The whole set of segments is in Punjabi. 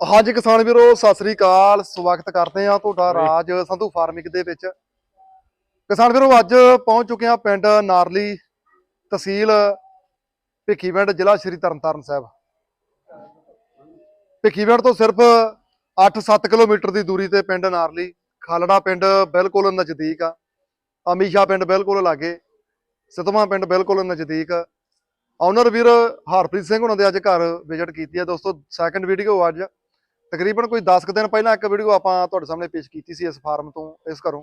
ਹਾਂਜੀ ਕਿਸਾਨ ਵੀਰੋ ਸਤਿ ਸ੍ਰੀ ਅਕਾਲ। ਸਵਾਗਤ ਕਰਦੇ ਆ ਤੁਹਾਡਾ ਰਾਜ ਸੰਧੂ ਫਾਰਮਿੰਗ ਦੇ ਵਿੱਚ। ਕਿਸਾਨ ਵੀਰੋ ਅੱਜ ਪਹੁੰਚ ਚੁੱਕੇ ਆ ਪਿੰਡ ਨਾਰਲੀ ਤਹਿਸੀਲ ਭਿੱਖੀਵਿੰਡ ਜ਼ਿਲ੍ਹਾ ਸ਼੍ਰੀ ਤਰਨਤਾਰਨ ਸਾਹਿਬ। ਭਿੱਖੀਵਿੰਡ ਤੋਂ ਸਿਰਫ 8-7 ਕਿਲੋਮੀਟਰ ਦੀ ਦੂਰੀ ਤੇ ਪਿੰਡ ਨਾਰਲੀ ਖਾਲੜਾ ਪਿੰਡ ਬਿਲਕੁਲ ਨਜ਼ਦੀਕ ਆ। ਅਮੀਸ਼ਾ ਪਿੰਡ ਬਿਲਕੁਲ ਲਾਗੇ ਸਤਵਾਂ ਪਿੰਡ ਬਿਲਕੁਲ ਨਜ਼ਦੀਕ। ਆਨਰ ਵੀਰ ਹਰਪ੍ਰੀਤ ਸਿੰਘ ਉਹਨਾਂ ਦੇ ਅੱਜ ਘਰ ਵਿਜ਼ਿਟ ਕੀਤੀ ਹੈ। ਦੋਸਤੋ ਸੈਕੰਡ ਵੀਡੀਓ ਅੱਜ। ਤਕਰੀਬਨ ਕੋਈ 10 ਕੁ ਦਿਨ ਪਹਿਲਾਂ ਇੱਕ ਵੀਡੀਓ ਆਪਾਂ ਤੁਹਾਡੇ ਸਾਹਮਣੇ ਪੇਸ਼ ਕੀਤੀ ਸੀ ਇਸ ਫਾਰਮ ਤੋਂ, ਇਸ ਘਰੋਂ।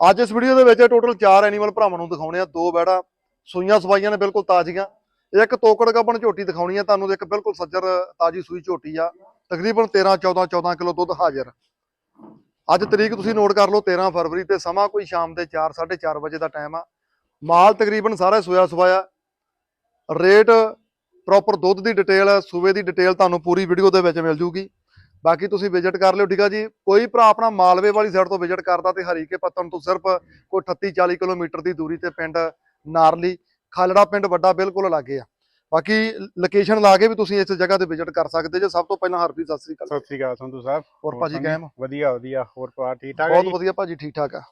ਅੱਜ ਇਸ ਵੀਡੀਓ ਦੇ ਵਿੱਚ ਟੋਟਲ 4 ਐਨੀਮਲ ਭਰਾਵਾਂ ਨੂੰ ਦਿਖਾਉਣੇ ਆ। ਦੋ ਬੈੜਾ, ਸੂਈਆਂ ਸਵਾਈਆਂ ਨੇ ਬਿਲਕੁਲ ਤਾਜ਼ੀਆਂ। ਇੱਕ ਤੋਕੜ ਗੱਬਣ ਝੋਟੀ ਦਿਖਾਉਣੀ ਆ। ਤੁਹਾਨੂੰ ਇੱਕ ਬਿਲਕੁਲ ਸੱਜਰ ਤਾਜ਼ੀ ਸੂਈ ਝੋਟੀ ਆ। ਤਕਰੀਬਨ 13 14 14 ਕਿਲੋ ਦੁੱਧ ਹਾਜ਼ਰ। ਅੱਜ ਤਰੀਕ ਤੁਸੀਂ ਨੋਟ ਕਰ ਲਓ 13 ਫਰਵਰੀ ਤੇ ਸਮਾਂ ਕੋਈ ਸ਼ਾਮ ਦੇ 4 4:30 ਵਜੇ ਦਾ ਟਾਈਮ ਆ। ਮਾਲ ਤਕਰੀਬਨ ਸਾਰਾ ਸੋਇਆ ਸਵਾਇਆ ਰੇਟ ਪ੍ਰੋਪਰ ਦੁੱਧ ਦੀ ਡਿਟੇਲ ਸੂਵੇ ਦੀ ਡਿਟੇਲ ਤੁਹਾਨੂੰ ਪੂਰੀ ਵੀਡੀਓ ਦੇ ਵਿੱਚ ਮਿਲ ਜੂਗੀ। ਬਾਕੀ ਤੁਸੀਂ ਵਿਜ਼ਿਟ ਕਰ ਲਿਓ ਠੀਕ ਆ ਜੀ? ਕੋਈ ਭਰਾ ਆਪਣਾ ਮਾਲਵੇ ਵਾਲੀ ਸਾਈਡ ਤੋਂ ਵਿਜ਼ਿਟ ਕਰਦਾ ਤੇ ਹਰੀਕੇ ਪੱਤਨ ਤੋਂ ਸਿਰਫ ਕੋਈ 38 40 ਕਿਲੋਮੀਟਰ ਦੀ ਦੂਰੀ ਤੇ ਪਿੰਡ ਨਾਰਲੀ ਖਾਲੜਾ ਪਿੰਡ ਵੱਡਾ ਬਿਲਕੁਲ ਲਾਗੇ ਆ। ਬਾਕੀ ਲੋਕੇਸ਼ਨ ਲਾ ਕੇ ਵੀ ਤੁਸੀਂ ਇਸ ਜਗ੍ਹਾ ਤੇ ਵਿਜ਼ਿਟ ਕਰ ਸਕਦੇ ਜੇ। ਸਭ ਤੋਂ ਪਹਿਲਾਂ ਹਰਪ੍ਰੀਤ ਸਤਿ ਸ੍ਰੀ ਅਕਾਲ। ਸਤਿ ਸ੍ਰੀ ਅਕਾਲ ਸੰਧੂ ਸਾਹਿਬ। ਹੋਰ ਭਾਜੀ? ਕਾਇਮ ਵਧੀਆ ਵਧੀਆ। ਹੋਰ ਪਰਿਵਾਰ ਠੀਕ ਠਾਕ ਬਹੁਤ ਵਧੀਆ ਭਾਜੀ ਠੀਕ ਠਾਕ ਆ।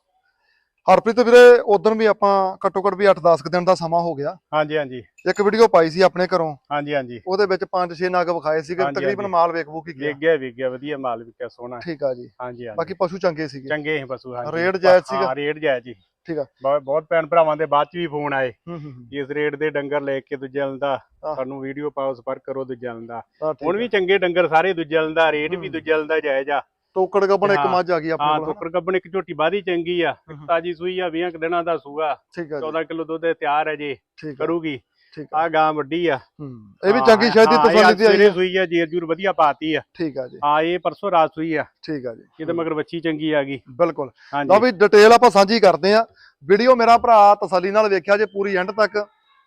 ਹਰਪ੍ਰੀਤ ਵੀਰੇ ਉਦੋਂ ਵੀ ਆਪਾਂ ਘੱਟੋ ਘੱਟ ਵੀ 8-10 ਦਿਨ ਦਾ ਸਮਾਂ ਹੋ ਗਿਆ। ਹਾਂਜੀ ਹਾਂਜੀ। ਇੱਕ ਵੀਡੀਓ ਪਾਈ ਸੀ ਆਪਣੇ ਘਰੋਂ। ਹਾਂਜੀ ਹਾਂਜੀ। ਉਹਦੇ ਵਿੱਚ 5-6 ਨਗ ਵਿਖਾਏ ਸੀਗੇ। ਤਕਰੀਬਨ। ਮਾਲ ਵੇਖ ਵੂ ਕੀ ਗਿਆ। ਵੇਖ ਗਿਆ ਵੇਖ ਗਿਆ ਵਧੀਆ ਮਾਲ ਵਿਕਿਆ ਸੋਹਣਾ। ਠੀਕ ਆ ਜੀ। ਹਾਂਜੀ ਹਾਂਜੀ। ਬਾਕੀ ਪਸ਼ੂ ਚੰਗੇ ਸੀਗੇ। ਚੰਗੇ ਸੀ ਪਸ਼ੂ ਹਾਂਜੀ। ਰੇਟ ਜਾਇਜ਼ ਸੀਗਾ? ਹਾਂ ਰੇਟ ਜਾਇਜ਼ ਜੀ ਠੀਕ ਆ। ਬਹੁਤ ਭੈਣ ਭਰਾਵਾਂ ਦੇ ਬਾਅਦ ਚ ਵੀ ਫੋਨ ਆਏ। ਹੂੰ ਹੂੰ ਹੂੰ। ਇਸ ਰੇਟ ਦੇ ਡੰਗਰ ਲੈ ਕੇ ਦੂਜੇ ਦਾ ਆਹ। ਸਾਨੂੰ ਵੀਡੀਓ ਪਾਓ ਸੰਪਰਕ ਕਰੋ ਦੂਜੇ ਦਾ। ਹਾਂ, ਠੀਕ ਹੁਣ। ਵੀ ਚੰਗੇ ਡੰਗਰ ਸਾਰੇ ਦੂਜੇ ਦਾ ਰੇਟ ਵੀ। ਦੂਜੇ ਦਾ ਜਾਇਜ਼ ਆ। ਟੋਕੜ ਗੱਬਣ ਇੱਕ ਹਾਂ, ਮੱਝ ਆ ਗਈ ਆਪਣੇ ਹਾਂ ਕੋਲ? ਟੋਕਰ ਗੱਬਣ ਇੱਕ ਝੋਟੀ ਬਾਦੀ ਚੰਗੀ ਆ। ਤਾਜੀ ਸੂਈ ਆ 20 ਕੁ ਦਿਨਾਂ ਦਾ ਸੂਆ। ਠੀਕ ਆ ਜੀ। 14 ਕਿਲੋ ਦੁੱਧ ਤਿਆਰ ਹੈ ਜੀ ਠੀਕ ਆ। ਕਰੂਗੀ। ਠੀਕ ਆ। ਆ ਗਾਂ ਵੱਡੀ ਆ। ਹੂੰ ਇਹ ਵੀ ਹਾਂ, ਚੰਗੀ ਸ਼ਾਇਦ ਦੀ ਹਾਂ, ਇਹ ਤਸੱਲੀ ਤੇ ਆਈ ਸਵੇਰੇ ਸੂਈ ਆ ਜੇਰ ਜੂਰ ਵਧੀਆ ਪਾਤੀ ਆ। ਠੀਕ ਆ ਜੀ। ਹਾਂ ਇਹ ਪਰਸੋਂ ਰਾਤ ਸੂਈ ਆ। ਠੀਕ ਆ ਜੀ। ਇਹਦੇ ਮਗਰ ਬੱਚੀ ਚੰਗੀ ਆ ਗਈ। ਬਿਲਕੁਲ। ਹਾਂਜੀ। ਲਓ ਵੀ ਡਿਟੇਲ ਆਪਾਂ ਸਾਂਝੀ ਕਰਦੇ ਆ ਵੀਡੀਓ ਮੇਰਾ ਭਰਾ ਤਸੱਲੀ ਨਾਲ ਵੇਖਿਆ ਜੇ ਪੂਰੀ ਐਂਡ ਤੱਕ।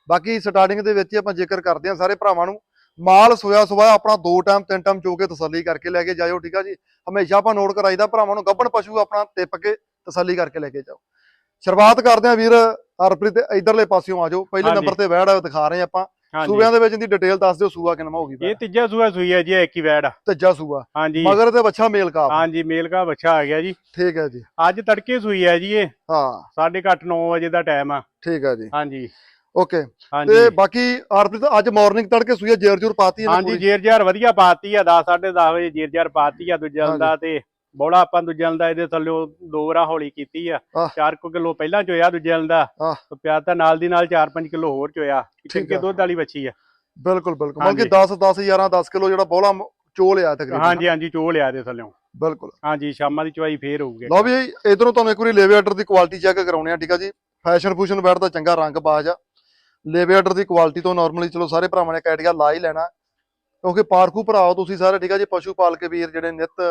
ਬਾਕੀ ਸਟਾਰਟਿੰਗ ਦੇ ਵਿੱਚ ਹੀ ਆਪਾਂ ਜ਼ਿਕਰ ਕਰਦੇ ਆ ਸਾਰੇ ਭਰਾਵਾਂ ਨੂੰ। ਮਾਲ ਸੋਇਆ ਸੋਇਆ ਆਪਣਾ ਦੋ ਟਾਈਮ ਤਿੰਨ ਟਾਈਮ ਚੋ ਕੇ ਤਸੱਲੀ ਕਰਕੇ ਲੈ ਕੇ ਜਾਇਓ ਠੀਕ ਆ ਜੀ? ਹਮੇਸ਼ਾ ਆਪਾਂ ਨੋਟ ਕਰਾਈਦਾ ਭਰਾਵਾਂ ਨੂੰ ਗੱਭਣ ਪਸ਼ੂ ਆਪਣਾ ਟਿੱਪ ਕੇ ਤਸੱਲੀ ਕਰਕੇ ਲੈ ਕੇ ਜਾਓ। ਸ਼ੁਰੂਆਤ ਕਰਦੇ ਆ ਵੀਰ ਹਰਪ੍ਰੀਤ ਇਧਰਲੇ ਪਾਸਿਓਂ ਆ ਜਾਓ। ਪਹਿਲੇ। ਨੰਬਰ ਤੇ ਵੈੜ ਦਿਖਾ ਰਹੇ ਆਪਾਂ। ਸੂਬਿਆਂ ਦੇ ਵਿੱਚ ਇਹਦੀ ਡਿਟੇਲ ਦੱਸ ਦਿਓ ਸੂਆ ਕਿੰਨਾ ਹੋਊਗੀ ਇਹ ਤੀਜਾ ਸੂਆ ਸੂਈ ਆ ਜੀ ਇੱਕ ਹੀ ਵੈੜ ਤੀਜਾ ਸੂਆ। ਹਾਂਜੀ। ਮਗਰ ਤੇ ਬੱਚਾ ਮੇਲ ਕਾਪ। ਹਾਂਜੀ ਮੇਲ ਕਾ ਬੱਚਾ ਆ ਗਿਆ ਜੀ। ਠੀਕ ਹੈ ਜੀ। ਅੱਜ ਤੜਕੇ ਸੂਈ ਆ ਜੀ ਇਹ। ਹਾਂ। 8:30 9 ਵਜੇ ਦਾ ਟਾਈਮ ਆ। ਠੀਕ ਹੈ ਜੀ। ਹਾਂਜੀ। ਓਕੇ ਤੇ ਬਾਕੀ ਹਰਪ੍ਰੀਤ ਅੱਜ ਮਾਰਨਿੰਗ ਤੜਕੇ ਸੂਆ ਜੇਰ ਜੂਰ ਪਾਤੀ ਇਹਨੇ ਹਾਂਜੀ ਜੇਰ ਜਾਰ ਵਧੀਆ ਪਾਤੀ ਆ 10 10:30 ਵਜੇ ਜੇਰ ਜਾਰ ਪਾਤੀ ਆ ਦੂਜੇ। ਦਾ ਤੇ ਬੋੜਾ ਆਪਾਂ ਦੂਜੇ ਦਾ ਇਹਦੇ ਥੱਲੇ ਦੋ ਵਾਰਾਂ ਹੌਲੀ ਕੀਤੀ ਆ। ਆਹ। 4 ਕਿਲੋ ਪਹਿਲਾਂ ਚੋਇਆ ਦੂਜੇ ਦਾ। ਤੇ ਪਿਆ ਤਾਂ ਨਾਲ ਦੀ ਨਾਲ 4-5 ਕਿਲੋ ਹੋਰ ਚੋਇਆ। ਆ। ਦੁੱਧ ਵਾਲੀ ਬੱਚੀ ਆ। ਬਿਲਕੁਲ ਬਿਲਕੁਲ। ਮਤਲਬ ਕਿ ਹਾਂਜੀ। 10 10 11 10 ਕਿਲੋ ਜਿਹੜਾ ਬੋਲਾ ਚੋ ਲਿਆ ਤਕਰੀਬਨ। ਹਾਂਜੀ ਹਾਂਜੀ ਚੋ ਲਿਆ ਦੇ ਥੱਲੇ। ਬਿਲਕੁਲ। ਹਾਂਜੀ ਸ਼ਾਮਾਂ ਦੀ ਚਵਾਈ ਫੇਰ ਹੋਊਗੀ। ਲਓ ਵੀ ਇਧਰੋਂ ਤੁਹਾਨੂੰ ਇੱਕ ਵਾਰੀ ਲੇਵੇ ਆਰਡਰ ਦੀ ਕੁਆਲਿਟੀ ਚੈੱਕ ਕਰਾਉਣੇ ਆ ਠੀਕ ਆ ਜੀ? ਫੈਸ਼ਨ ਫੂਸ਼ਨ ਬੈਠਦਾ ਚੰਗਾ ਰੰਗ ਬਾਜ ਆ। ਲੇਵੇ ਆਰਡਰ ਦੀ ਕੁਆਲਿਟੀ ਤੋਂ ਨਾਰਮਲੀ ਚਲੋ ਸਾਰੇ ਭਰਾਵਾਂ ਨੇ ਕੈਟੀਆ ਲਾ ਹੀ ਲੈਣਾ। ਕਿਉਂਕਿ ਪਾਰਖੂ ਭਰਾਓ ਤੁਸੀਂ ਸਾਰੇ, ਠੀਕ ਆ ਜੀ? ਪਸ਼ੂ ਪਾਲ ਕੇ ਵੀਰ ਜਿਹੜੇ ਨਿੱਤ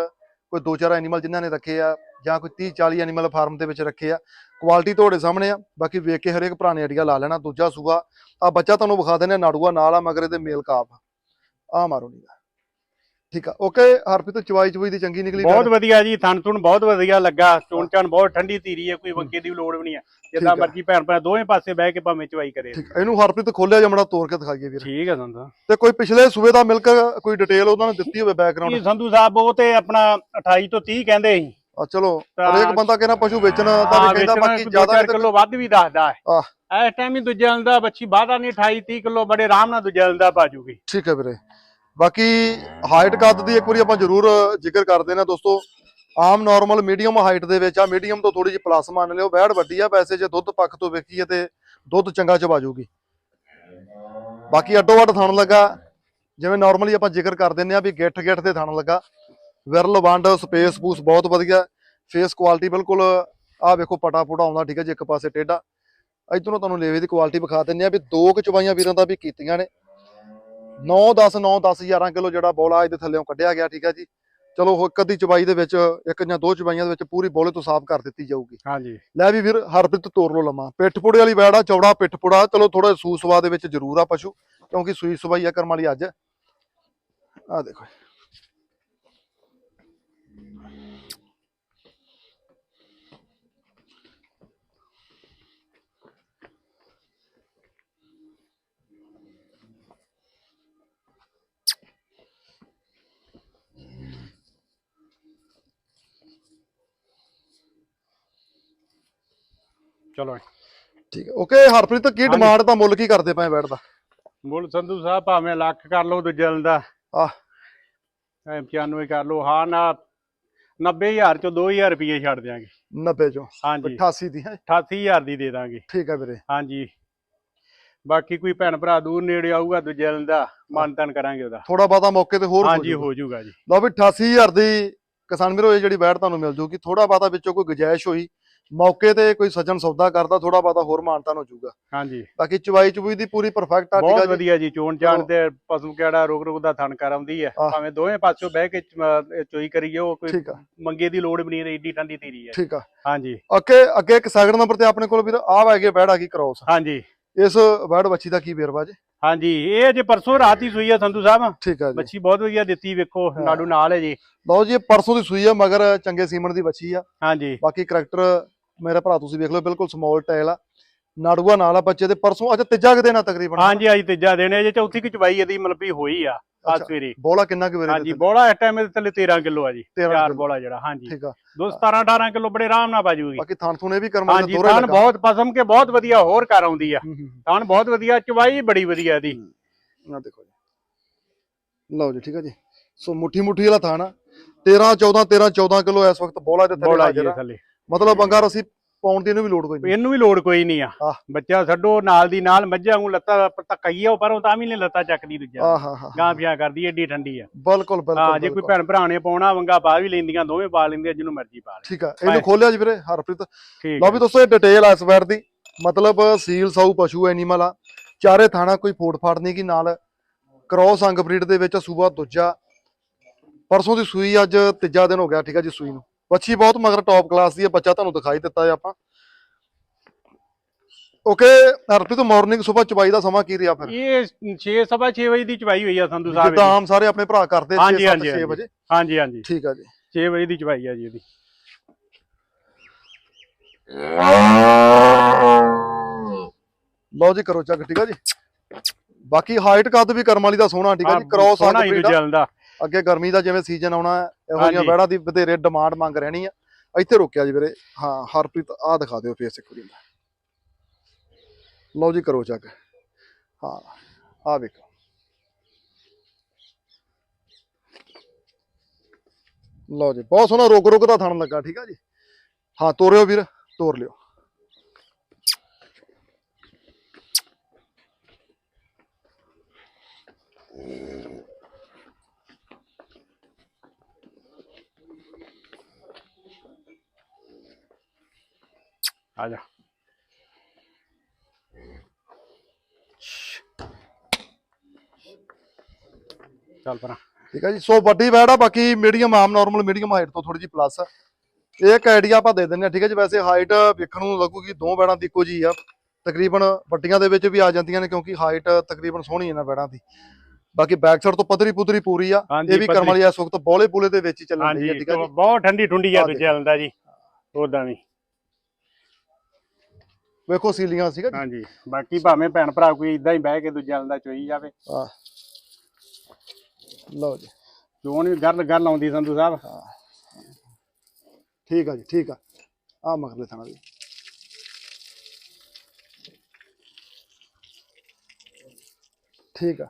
ਕੋਈ ਦੋ ਚਾਰ ਐਨੀਮਲ ਜਿਨ੍ਹਾਂ ਨੇ ਰੱਖੇ ਆ ਜਾਂ ਕੋਈ 30 40 ਐਨੀਮਲ ਫਾਰਮ ਦੇ ਵਿੱਚ ਰੱਖੇ ਆ ਕੁਆਲਿਟੀ ਤੁਹਾਡੇ ਸਾਹਮਣੇ ਆ। ਬਾਕੀ ਵੇਖ ਕੇ ਹਰੇਕ ਭਰਾ ਨੇ ਆਈਡੀਆ ਲਾ ਲੈਣਾ, ਦੂਜਾ ਸੂਆ। ਆ ਬੱਚਾ ਤੁਹਾਨੂੰ ਵਿਖਾ ਦਿੰਦੇ ਨਾੜੂਆ ਨਾਲ ਆ, ਮਗਰ ਇਹਦੇ ਮੇਲ ਕਾਪ ਆ। ਮਾਰੋ ਨੀ ਠੀਕ ਆ। ਓਕੇ ਹਰਪ੍ਰੀਤ ਚਵਾਈ ਚਵਾਈ ਦੀ ਚੰਗੀ ਨਿਕਲੀ ਬਹੁਤ ਵਧੀਆ ਜੀ ਥਣ ਥੁਣ ਬਹੁਤ ਵਧੀਆ ਲੱਗਾ। ਚੋਣ ਚਾਣ ਬਹੁਤ ਠੰਡੀ ਧੀਰੀ ਹੈ ਕੋਈ ਵੰਕੇ ਦੀ ਲੋੜ ਵੀ ਨਹੀਂ ਆ। ਜਿੱਦਾਂ। ਮਰਜ਼ੀ ਭੈਣ ਭਰਾ ਦੋਵੇਂ ਪਾਸੇ ਬਹਿ ਕੇ ਭਾਵੇਂ ਚਵਾਈ ਕਰੇ। ਠੀਕ ਇਹਨੂੰ ਹਰਪ੍ਰੀਤ ਖੋਲਿਆ ਜਮੜਾ ਤੋੜ ਕੇ ਦਿਖਾਈਏ ਵੀਰ। ਠੀਕ ਹੈ ਸੰਧੂ। ਤੇ ਕੋਈ ਪਿਛਲੇ ਸੂਬੇ ਦਾ ਮਿਲਕ ਕੋਈ ਡਿਟੇਲ ਉਹਨਾਂ ਨੇ ਦਿੱਤੀ ਹੋਵੇ ਬੈਕਗ੍ਰਾਉਂਡ ਇਹ ਸੰਧੂ ਸਾਹਿਬ ਉਹ ਤੇ ਆਪਣਾ 28 ਤੋਂ 30 ਕਹਿੰਦੇ ਸੀ। ਆ ਚਲੋ ਤਾਂ- ਹਰੇਕ ਬੰਦਾ ਕਹਿੰਦਾ ਪਸ਼ੂ ਵੇਚਣ ਦਾ ਹਾਂ, ਵੀ ਕਹਿੰਦਾ ਬਾਕੀ ਜ਼ਿਆਦਾ ਕਿਲੋ ਵੱਧ ਵੀ ਦੱਸਦਾ ਹੈ। ਇਸ ਟਾਈਮ ਹੀ ਦੂਜੇ ਦਾ ਬੱਚੀ ਬਾਦਾ ਨਹੀਂ 28 30 ਕਿਲੋ ਬੜੇ ਆਰਾਮ ਨਾਲ ਦੂਜੇ ਦਾ ਪਾਜੂਗੀ ਠੀਕ ਹੈ ਵੀਰੇ। ਬਾਕੀ ਹਾਈਟ ਕੱਦ ਦੀ ਇੱਕ ਵਾਰੀ ਆਪਾਂ ਜ਼ਰੂਰ ਜ਼ਿਕਰ ਕਰਦੇ ਨੇ ਦੋਸਤੋ। ਆਮ ਨਾਰਮਲ ਮੀਡੀਅਮ ਹਾਈਟ ਦੇ ਵਿੱਚ ਆ ਮੀਡੀਅਮ ਤੋਂ ਥੋੜੀ ਜਿਹੀ ਪਲੱਸ ਮੰਨ ਲਿਓ, ਵੈੜ ਵੱਡੀ ਆ, ਵੈਸੇ ਜੇ ਦੁੱਧ ਪੱਖ ਤੋਂ ਵੇਖੀਏ ਤੇ ਦੁੱਧ ਚੰਗਾ ਚਵਾ ਜਾਊਗੀ ਬਾਕੀ ਅੱਡੋ ਅੱਡ ਥਣ ਲੱਗਾ, ਜਿਵੇਂ ਨਾਰਮਲੀ ਆਪਾਂ ਜ਼ਿਕਰ ਕਰ ਦਿੰਨੇ ਆ ਵੀ ਗਿੱਠ ਗਿੱਠ ਤੇ ਥਣ ਲੱਗਾ। ਵਿਰਲ ਵੰਡ ਸਪੇਸ ਪੂਸ ਬਹੁਤ ਵਧੀਆ ਫੇਸ ਕੁਆਲਿਟੀ ਬਿਲਕੁਲ, ਆ ਵੇਖੋ ਪਟਾ ਪੁਟਾ ਆਉਂਦਾ, ਠੀਕ ਹੈ ਜੀ, ਇੱਕ ਪਾਸੇ ਟੇਢਾ। ਇਧਰੋਂ ਤੁਹਾਨੂੰ ਲੇਵੇ ਦੀ ਕੁਆਲਿਟੀ ਵਿਖਾ ਦਿੰਨੇ ਆ ਵੀ ਦੋ ਕੁ ਚਵਾਈਆਂ ਵੀਰਾਂ ਦਾ ਵੀ ਕੀਤੀਆਂ ਨੇ। 9 10 9 10 11 ਕਿਲੋ ਜਿਹੜਾ ਬੋਲਾ ਇਹਦੇ ਥੱਲੇੋਂ ਕੱਢਿਆ ਗਿਆ ਠੀਕ ਹੈ ਜੀ। ਚਲੋ ਉਹ ਇੱਕ ਅੱਧੀ ਚਬਾਈ ਦੇ ਵਿੱਚ ਇੱਕ ਜਾਂ ਦੋ ਚਬਾਈਆਂ ਦੇ ਵਿੱਚ ਪੂਰੀ ਬੋਲੇ ਤੋਂ ਸਾਫ਼ ਕਰ ਦਿੱਤੀ ਜਾਊਗੀ। ਹਾਂਜੀ। ਲੈ ਵੀ ਵੀਰ ਹਰਪ੍ਰੀਤ ਤੋਰ ਲੋ ਲੰਮਾ। ਪਿੱਠ ਪੁੜੇ ਵਾਲੀ ਬੈੜ ਆ ਚੌੜਾ ਪਿੱਠ ਪੁੜਾ ਚਲੋ ਥੋੜਾ ਸੂ ਸਵਾ ਦੇ ਵਿੱਚ ਜ਼ਰੂਰ ਆ ਪਸ਼ੂ ਕਿਉਂਕਿ ਸੂਈ ਸਵਾਈ ਆ ਕਰਮ ਵਾਲੀ ਅੱਜ। ਆ ਦੇਖੋ। ਚਲੋ ਠੀਕ ਹੈ। ਓਕੇ ਹਰਪ੍ਰੀਤ ਕੀ। ਡਿਮਾਂਡ ਤਾਂ ਮੁੱਲ ਕੀ ਕਰਦੇ ਪਏ ਬੈਠ ਦਾ? ਮੁੱਲ ਸੰਧੂ ਸਾਹਿਬ ਭਾਵੇਂ ਲੱਖ ਕਰ ਲਓ ਦੂਜੇ ਦਿਨ ਦਾ। ਆਹ। ਐ 95 ਕਰ ਲਓ। ਹਾਂ ਨਾ 90000 ਚੋਂ 2000 ਰੁਪਏ ਛੱਡ ਦਿਆਂਗੇ। 90 ਚੋਂ? ਹਾਂਜੀ। 88 ਦੀ ਹੈ? 88000 ਦੀ ਦੇ ਦਾਂਗੇ। ਠੀਕ ਹੈ ਵੀਰੇ। ਹਾਂਜੀ। ਬਾਕੀ ਕੋਈ ਭੈਣ ਭਰਾ ਦੂਰ ਨੇੜੇ ਆਊਗਾ ਦੂਜੇ ਦਿਨ ਦਾ ਮਾਨਤਨ ਕਰਾਂਗੇ ਉਹਦਾ। ਥੋੜਾ ਬਾਤਾ ਮੌਕੇ ਤੇ ਹੋਰ ਹਾਂਜੀ। ਹੋ ਜਾਊਗਾ ਜੀ। ਲਓ ਵੀ 88000 ਦੀ ਕਿਸਾਨ ਵੀਰੋ ਇਹ ਜਿਹੜੀ ਬੈਠ ਤੁਹਾਨੂੰ ਮਿਲ ਜੂਗੀ। ਥੋੜਾ ਬਾਤਾ ਵਿੱਚੋਂ ਕੋਈ ਗੁਜਾਇਸ਼ ਹੋਈ ਮੌਕੇ ਤੇ ਕੋਈ ਸੱਜਣ ਸੌਦਾ ਕਰਦਾ ਥੋੜਾ ਬਾਤਾ ਹੋਰ ਮਾਨਤਾਨ ਹੋ ਜਾਊਗਾ ਹਾਂਜੀ। ਬਾਕੀ ਚਵਾਈ ਚਬੂਈ ਦੀ ਪੂਰੀ ਪਰਫੈਕਟ ਆ ਬਹੁਤ ਜੀ। ਵਧੀਆ ਜੀ ਚੋਣ ਚਾਣ ਚਲੋ। ਤੇ ਪਸ਼ੂ ਕਿਹੜਾ ਰੋਗ ਰੋਗ ਦਾ ਥਣ ਕਰ ਆਉਂਦੀ ਹੈ। ਭਾਵੇਂ ਦੋਵੇਂ ਪਾਸਿਓਂ ਬਹਿ ਕੇ ਚੋਈ ਕਰੀਏ ਉਹ ਕੋਈ ਮੰਗੇ ਦੀ ਲੋੜ ਵੀ ਨਹੀਂ ਰਹੀ ਏਡੀ ਠੰਡੀ ਧੀਰੀ ਹੈ। ਠੀਕ ਆ। ਹਾਂਜੀ। ਅੱਗੇ ਅੱਗੇ ਇੱਕ ਸੈਕਿੰਡ ਨੰਬਰ ਤੇ ਆਪਣੇ ਕੋਲ ਵੀਰ ਆ ਵੈਗੇ ਬੈੜ ਗਈ ਕ੍ਰੋਸ ਹਾਂਜੀ। ਇਸ ਬੈੜ ਬੱਚੀ ਦਾ ਕੀ ਵੇਰਵਾ ਜੀ? ਹਾਂਜੀ ਇਹ ਅਜੇ ਪਰਸੋਂ ਰਾਤ ਹੀ ਸੂਈ ਆ ਸੰਧੂ ਸਾਹਿਬ। ਠੀਕ ਆ ਜੀ। ਬੱਚੀ ਬਹੁਤ ਵਧੀਆ ਦਿੱਤੀ ਵੇਖੋ। ਨਾੜੂ ਨਾਲ ਹੈ ਜੀ। ਲਓ ਜੀ ਇਹ ਪਰਸੋਂ ਦੀ ਸੂਈ ਆ ਮਗਰ ਚੰਗੇ ਸੀਮਨ ਦੀ ਬੱਚੀ ਆ। ਹਾਂਜੀ। ਬਾਕੀ ਕਰੈਕਟਰ ਮੇਰੇ ਭਰਾ ਤੁਸੀਂ ਵੇਖ ਲਓ ਬਿਲਕੁਲ ਸਮਾਲ ਟਾਇਲ ਆ। ਨਾੜੂਆ ਨਾਲ ਆ ਬੱਚੇ ਦੇ ਪਰਸੋਂ ਅੱਜ ਤੀਜਾ ਕੁ ਦਿਨ ਆ ਤਕਰੀਬਨ। ਹਾਂਜੀ ਅੱਜ ਤੀਜਾ ਦਿਨ ਹੈ ਜੇ ਚੌਥੀ ਕਿ ਚਵਾਈ ਇਹਦੀ ਵੀ ਹੋਈ ਆ ਅੱਜ ਅੱਛਾ, ਸਵੇਰੇ ਬੋਲਾ ਕਿੰਨਾ ਕੁ ਵੀਰੇ ਹਾਂਜੀ ਬੋਲਾ ਇਸ ਟਾਈਮ ਦੇ ਥੱਲੇ 13 ਕਿਲੋ ਆ ਜੀ 13 ਚਾਰ ਕਿਲੋ। ਬੋਲਾ ਜਿਹੜਾ ਹਾਂਜੀ। ਠੀਕ ਆ। ਦੋ 17 18 ਕਿਲੋ ਬੜੇ ਆਰਾਮ ਨਾਲ ਬਾਜੂਗੀ ਬਾਕੀ ਥਾਣ ਥੂਣੇ ਵੀ ਕਰਮਾਂ ਹਾਂਜੀ ਤਾਨ ਬਹੁਤ ਪਸਮ ਕੇ ਬਹੁਤ ਵਧੀਆ ਹੋਰ ਕਰ ਆਉਂਦੀ ਆ। ਤਾਨ ਬਹੁਤ ਵਧੀਆ ਚਵਾਈ ਬੜੀ ਵਧੀਆ ਇਹਦੀ। ਆ ਦੇਖੋ ਜੀ। ਲਓ ਜੀ ਠੀਕ ਆ ਜੀ। ਸੋ ਮੁੱਠੀ ਮੁੱਠੀ ਵਾਲਾ ਥਾਣਾ 13 14 13 14 ਕਿਲੋ ਇਸ ਵਕਤ ਬੋਲਾ ਦੇ ਥੱਲੇ ਬੋਲਾ ਜੀ ਹਾਜ਼ਰ ਆ। ਥੱਲੇ। ਮਤਲਬ ਅੰਗਾਰ ਅਸੀਂ ਪਾਉਣ ਦੀ ਇਹਨੂੰ ਵੀ ਲੋੜ ਕੋਈ ਨਹੀਂ। ਇਹਨੂੰ ਵੀ ਲੋੜ ਕੋਈ ਨਹੀਂ ਆ। ਬੱਚਾ ਛੱਡੋ ਨਾਲ ਦੀ ਨਾਲ ਮੱਝਾਂ ਨੂੰ ਲੱਤਾਂ ਧੱਕਾਈ ਆ ਪਰ ਉਹ ਤਾਂ ਵੀ ਨਹੀਂ ਲੱਤਾਂ ਚੱਕਦੀ ਦੂਜਾ। ਹਾਂ ਹਾਂ ਗਾਂ ਪਿਆ ਕਰਦੀ ਏਡੀ ਠੰਡੀ ਆ। ਬਿਲਕੁਲ ਹਾਂ ਬਿਲਕੁਲ ਜੇ ਕੋਈ। ਭੈਣ ਭਰਾ ਨੇ ਪਾਉਣਾ ਵੰਗਾ ਪਾ ਵੀ ਲੈਂਦੀਆਂ ਦੋਵੇਂ ਪਾ ਲੈਂਦੀਆਂ ਜਿਹਨੂੰ ਮਰਜ਼ੀ ਪਾ ਲੈ ਠੀਕ ਆ ਇਹਨੂੰ ਖੋਲਿਆ ਜੀ ਵੀਰੇ ਹਰਪ੍ਰੀਤ। ਲਓ। ਵੀ ਦੋਸਤੋ ਇਹ ਡਿਟੇਲ ਆ ਇਸ ਵਾਰ ਦੀ। ਮਤਲਬ ਸੀਲ ਸਾਊ ਪਸ਼ੂ ਐਨੀਮਲ ਆ। ਚਾਰੇ ਥਾਣਾ ਕੋਈ ਫੋੜ ਫਾੜ ਨਹੀਂ ਕੀ ਨਾਲ ਕ੍ਰੋਸ ਅੰਗ ਬਰੀਡ ਦੇ ਵਿੱਚ ਸੂਬਾ ਦੂਜਾ। ਪਰਸੋਂ ਦੀ ਸੂਈ ਅੱਜ ਤੀਜਾ ਦਿਨ ਹੋ ਗਿਆ ਠੀਕ ਆ ਜੀ ਸੂਈ ਨੂੰ। ਬੱਚੀ ਬਹੁਤ ਮਗਰ ਟੌਪ ਕਲਾਸ ਦੀ ਹੈ ਬੱਚਾ ਤੁਹਾਨੂੰ ਦਿਖਾਈ ਦਿੱਤਾ ਹੈ ਆਪਾਂ। ਓਕੇ ਹਰਪ੍ਰੀਤ ਮਾਰਨਿੰਗ ਸਵੇਰ ਚਬਾਈ ਦਾ ਸਮਾਂ ਕੀ ਰਿਹਾ ਫਿਰ? ਇਹ 6 ਸਵਾ 6 ਵਜੇ ਦੀ ਚਵਾਈ ਹੋਈ ਆ ਸੰਧੂ ਸਾਹਿਬ ਜਿੱਦਾਂ। ਆਮ ਸਾਰੇ ਆਪਣੇ ਭਰਾ ਕਰਦੇ ਹਾਂਜੀ, 6 ਹਾਂਜੀ, 6 ਹਾਂਜੀ। ਵਜੇ। ਹਾਂਜੀ ਹਾਂਜੀ। ਠੀਕ ਆ ਜੀ। 6 ਵਜੇ ਦੀ ਚਵਾਈ ਆ ਜੀ ਇਹਦੀ। ਲਓ ਜੀ ਕਰੋ ਚੱਕ ਠੀਕ ਆ ਜੀ। ਬਾਕੀ ਹਾਈਟ ਕੱਦ ਵੀ ਕਰਮ ਵਾਲੀ ਦਾ ਸੋਹਣਾ ਠੀਕ ਆ ਜੀ। ਕ੍ਰੋਸ ਬਰੀਡ ਆ। ਦੂਜਾ ਦਾ ਅੱਗੇ ਗਰਮੀ ਦਾ ਜਿਵੇਂ ਸੀਜ਼ਨ ਆਉਣਾ ਹੈ ਇਹੋ ਜਿਹੀਆਂ। ਬੈੜਾਂ ਦੀ ਵਧੇਰੇ ਡਿਮਾਂਡ ਮੰਗ ਰਹਿਣੀ ਆ। ਇੱਥੇ ਰੁਕਿਆ ਜੀ ਵੀਰੇ। ਹਾਂ ਹਰਪ੍ਰੀਤ ਆਹ ਦਿਖਾ ਦਿਓ ਫੇਸ ਇੱਕ ਵਾਰੀ। ਲਓ ਜੀ ਕਰੋ ਚੱਕ ਹਾਂ ਆਹ ਵੇਖੋ। ਲਓ ਜੀ ਬਹੁਤ ਸੋਹਣਾ ਰੁਕ ਰੁਕ ਦਾ ਥਣ ਲੱਗਾ ਠੀਕ ਆ ਜੀ? ਹਾਂ ਤੋਰਿਓ ਵੀਰ ਤੋਰ ਲਿਓ। ਆ ਜਾ ਚੱਲ ਪਰਾਂ ਠੀਕ ਹੈ ਜੀ ਸੋ ਵੱਡੀ ਬੈੜ ਆ ਬਾਕੀ ਮੀਡੀਅਮ ਆਮ ਨਾਰਮਲ ਮੀਡੀਅਮ ਹਾਈਟ ਤੋਂ ਥੋੜੀ ਜਿਹੀ ਪਲੱਸ ਆ। ਇਹ ਇੱਕ ਆਈਡੀਆ ਆਪਾਂ ਦੇ ਦਿੰਦੇ ਆ ਠੀਕ ਹੈ ਜੀ ਵੈਸੇ ਹਾਈਟ ਵੇਖਣ ਨੂੰ ਲੱਗੂਗੀ ਦੋ ਬੈੜਾਂ ਦੀ ਇੱਕੋ ਜੀ ਆ। ਤਕਰੀਬਨ ਵੱਡੀਆਂ ਦੇ ਵਿੱਚ ਵੀ ਆ ਜਾਂਦੀਆਂ ਨੇ ਕਿਉਂਕਿ ਹਾਈਟ ਤਕਰੀਬਨ ਸੋਹਣੀ ਹੈ ਨਾ ਬੈੜਾਂ ਦੀ। ਬਾਕੀ ਬੈਕ ਸਾਈਡ ਤੋਂ ਪਤਰੀ ਪੁਤਰੀ ਪੂਰੀ ਆ ਇਹ ਵੀ ਕਰਮ। ਵਾਲੀ ਇਸ ਵਕਤ ਬੋਲੇ ਬੁਲੇ ਦੇ ਵਿੱਚ ਹੀ ਚੱਲਣ ਦੀ ਹੈ ਠੀਕ ਹੈ ਜੀ। ਬਹੁਤ ਠੰਡੀ ਠੁੰਡੀ ਆ ਆਹ ਦੂਜੇ ਦਾ ਜੀ ਉਦਾਂ ਵੀ ਵੇਖੋ ਸੀਲੀਆਂ ਸੀਗਾ ਹਾਂਜੀ ਬਾਕੀ ਭਾਵੇਂ ਭੈਣ ਭਰਾ ਕੋਈ ਇਦਾਂ ਹੀ ਬਹਿ ਕੇ ਦੂਜੇ ਦਾ ਚੋਈ ਜਾਵੇ। ਆ ਲਓ ਜੀ। ਚੋਣ ਵੀ ਗਰਲ ਗਰਲ ਆਉਂਦੀ ਸੰਧੂ ਸਾਹਿਬ। ਠੀਕ ਆ ਜੀ ਠੀਕ ਆ। ਆ ਮਗਰਲੇ ਥਾਣਾ ਜੀ। ਠੀਕ ਆ।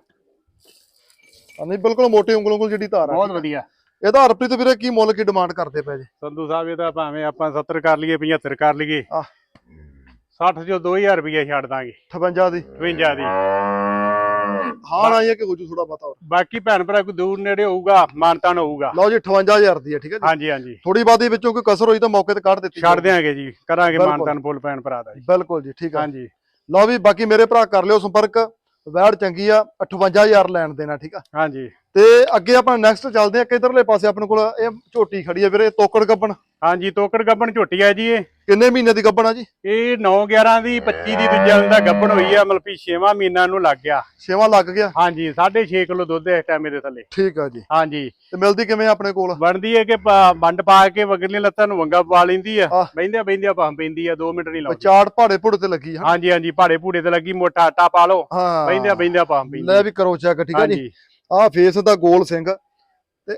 ਆ ਨਹੀਂ ਬਿਲਕੁਲ ਮੋਟੀ ਉਂਗਲ ਉਂਗਲ ਜਿਹੜੀ ਧਾਰ ਆ। ਬਹੁਤ ਵਧੀਆ। ਇਹਦਾ ਹਰਪ੍ਰੀਤ ਵੀਰੇ ਕੀ ਮੁੱਲ ਕੀ ਡਿਮਾਂਡ ਕਰਦੇ ਪਏ ਜੀ। ਸੰਧੂ ਸਾਹਿਬ ਇਹ ਤਾਂ ਭਾਵੇਂ ਆਪਾਂ 70 ਕਰ ਲਈਏ 75 ਕਰ ਲਈਏ। 60 ਚੋਂ 2000 ਰੁਪਏ ਛੱਡ ਦਾਂਗੇ। 58 ਦੀ। 52 ਦੀ। ਹਾਂ ਨਾ ਇਹ ਕਿ ਹੋ ਜੂ ਥੋੜਾ ਹੋਰ। ਬਾਕੀ ਭੈਣ ਭਰਾ ਕੋਈ ਦੂਰ ਨੇੜੇ ਹੋਊਗਾ ਮਾਨਤਾਨ ਹੋਊਗਾ। ਲਓ ਜੀ 58000 ਦੀ ਹੈ ਠੀਕ ਹੈ ਜੀ। ਹਾਂਜੀ ਹਾਂਜੀ। ਥੋੜੀ ਬਾਦੀ ਵਿੱਚੋਂ ਕੋਈ ਕਸਰ ਹੋਈ ਤਾਂ ਮੌਕੇ ਤੇ ਕੱਢ ਦਿੱਤੀ ਛੱਡ। ਦਿਆਂਗੇ ਜੀ ਕਰਾਂਗੇ। ਮਾਨਤਾਨ ਫੁੱਲ ਭੈਣ ਭਰਾ ਦਾ ਜੀ। ਬਿਲਕੁਲ ਜੀ ਠੀਕ ਆ ਹਾਂਜੀ। ਲਓ ਵੀ ਬਾਕੀ ਮੇਰੇ ਭਰਾ ਕਰ ਲਿਓ ਸੰਪਰਕ। ਵੈੜ ਚੰਗੀ ਆ 58000 ਲੈਣ ਦੇਣਾ ਠੀਕ ਆ। ਹਾਂਜੀ। ਤੇ ਅੱਗੇ ਆਪਾਂ ਨੈਕਸਟ ਚੱਲਦੇ ਆ ਕਿਧਰਲੇ ਪਾਸੇ ਆਪਣੇ ਕੋਲ ਇਹ ਝੋਟੀ ਖੜੀ ਆ ਵੀਰੇ ਤੋਕੜ ਗੱਬਣ। ਹਾਂਜੀ ਤੋਕੜ ਗੱਬਣ ਝੋਟੀ ਹੈ ਜੀ ਇਹ। ਕਿੰਨੇ ਮਹੀਨੇ ਦੀ ਗੱਬਣ ਆ ਜੀ? ਇਹ 9 11 ਦੀ 25 ਦੀ ਦੂਜਾ ਦਾ ਗੱਬਣ ਹੋਈ ਆ ਮਤਲਬ ਵੀ 6ਵਾਂ ਮਹੀਨਾ ਨੂੰ ਲੱਗ ਗਿਆ। ਛੇਵਾਂ ਲੱਗ ਗਿਆ? ਹਾਂਜੀ 6.5 ਕਿਲੋ ਦੁੱਧ ਇਸ ਟਾਈਮ ਇਹਦੇ ਥੱਲੇ। ਠੀਕ ਆ ਜੀ। ਹਾਂਜੀ। ਤੇ ਮਿਲਦੀ ਕਿਵੇਂ ਆਪਣੇ ਕੋਲ? ਬਣਦੀ ਹੈ ਕਿ ਪ- ਵੰਡ ਪਾ ਕੇ ਵਗਲੀਆਂ ਲੱਤਾਂ ਨੂੰ ਵੰਗਾ ਪਾ ਲੈਂਦੀ ਆ। ਆਹ। ਬੈਂਦਿਆਂ ਬੈਂਦਿਆਂ ਭਾਂ ਪੈਂਦੀ ਆ 2 ਮਿੰਟ ਨਹੀਂ ਲਾਉਂਦੀ। ਚਾੜ ਪਹਾੜੇ ਭੁੜ ਤੇ ਲੱਗੀ ਹਾਂ ਹਾਂਜੀ ਹਾਂਜੀ ਪਾੜੇ ਪੂੜੇ ਤੇ ਲੱਗੀ ਮੋਟਾ ਆਟਾ ਪਾ ਲਓ। ਹਾਂ। ਬੈਂਦਿਆਂ ਬੈਂਦਿਆਂ ਭਾਂ ਪੈਂਦੀ ਲੈ ਵੀ ਕਰੋ ਚੈੱਕ ਠੀਕ ਆ ਜੀ। ਹਾਂਜੀ। ਆਹ ਫੇਸ ਦਾ ਗੋਲ ਸਿੰਘ। ਤੇ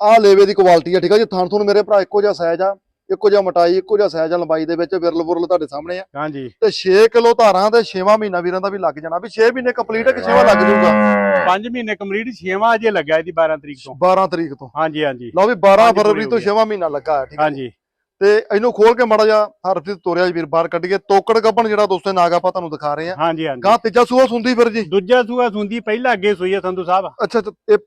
ਆਹ ਲੇਵੇ ਦੀ ਕੁਆਲਿਟੀ ਆ ਠੀਕ ਆ ਜੀ। ਥਣ ਥਣ ਮੇਰੇ ਭਰਾ ਇੱਕੋ ਜਿਹਾ ਸਾਈਜ਼ ਆ। ਇੱਕੋ ਜਿਹਾ ਮਟਾਈ ਇੱਕੋ ਜਿਹਾ ਸਾਈਜ਼ ਲੰਬਾਈ ਦੇ ਵਿੱਚ ਵਿਰਲ ਬੁਰਲ ਤੁਹਾਡੇ ਸਾਹਮਣੇ ਆ। ਹਾਂਜੀ। ਤੇ 6 ਕਿਲੋ ਧਾਰਾਂ ਤੇ 6ਵਾਂ ਮਹੀਨਾ ਵੀਰਾਂ ਦਾ ਵੀ ਲੱਗ ਜਾਣਾ ਵੀ 6 ਮਹੀਨੇ ਕੰਪਲੀਟ ਹੈ ਕਿ 6ਵਾਂ ਲੱਗ ਜਾਊਗਾ। 5 ਮਹੀਨੇ ਕੰਪਲੀਟ 6ਵਾਂ ਅਜੇ ਲੱਗਾ ਇਹਦੀ 12 ਤਰੀਕ ਤੋਂ। 12 ਤਰੀਕ ਤੋਂ। ਹਾਂਜੀ ਹਾਂਜੀ। ਲਓ ਵੀ 12 ਹਾਂਜੀ, ਫਰਵਰੀ ਤੋਂ ਹੋ ਗਈ। 6ਵਾਂ ਮਹੀਨਾ ਲੱਗਾ ਠੀਕ ਹੈ ਹਾਂਜੀ। ਤੇ ਇਹਨੂੰ ਖੋਲ ਕੇ ਮੜਾ ਜਾ ਹਰਪ੍ਰੀਤ ਤੋਰਿਆ ਵੀਰ ਬਾਹਰ ਕੱਢ ਕੇ। ਤੋਕੜ ਗੱਬਣ ਜਿਹੜਾ ਦੋਸਤੇ ਨਾਗ ਆਪਾਂ ਤੁਹਾਨੂੰ ਦਿਖਾ ਰਹੇ ਆ ਹਾਂਜੀ ਹਾਂਜੀ। ਗਾਂ ਤੀਜਾ ਸੂਆ ਸੁੰਦੀ ਫਿਰ ਜੀ। ਦੂਜਾ ਸੂਆ ਸੁੰਦੀ ਪਹਿਲਾਂ ਅੱਗੇ ਸੂਈ ਆ ਸੰਧੂ ਸਾਹਿਬ। ਅੱਛਾ ਅੱਛਾ, ਇਹ